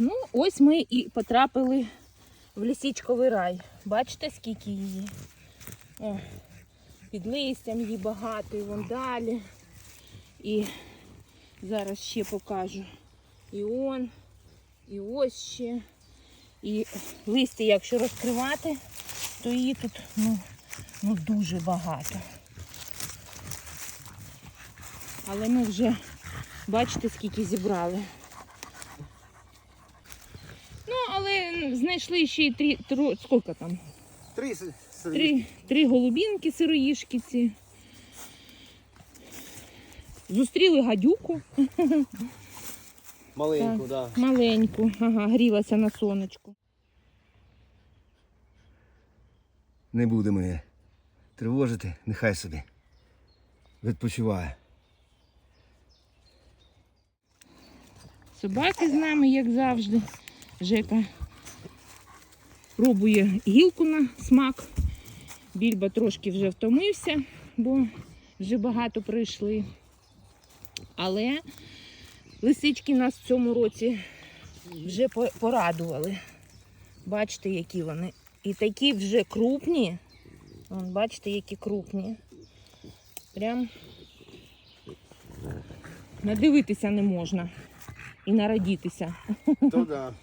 Ну, ось ми і потрапили в лісічковий рай. Бачите, скільки її? О, під листям її багато, і вон далі. І зараз ще покажу. І он, і ось ще. І листя, якщо розкривати, то її тут ну, ну дуже багато. Але ми вже бачите, скільки зібрали. Ну, але знайшли ще й три, тро, скільки там? Три Три, три голубінки сироїшки ці. Зустріли гадюку маленьку, да. маленьку, ага, грілася на сонечку. Не будемо її тривожити, нехай собі. Відпочиває. Собаки з нами, як завжди. Жека пробує гілку на смак. Більба трошки вже втомився, бо вже багато прийшли. Але лисички нас в цьому році вже порадували. Бачите, які вони. І такі вже крупні. Вон, бачите, які крупні. Прям надивитися не можна і нарадітися. То да.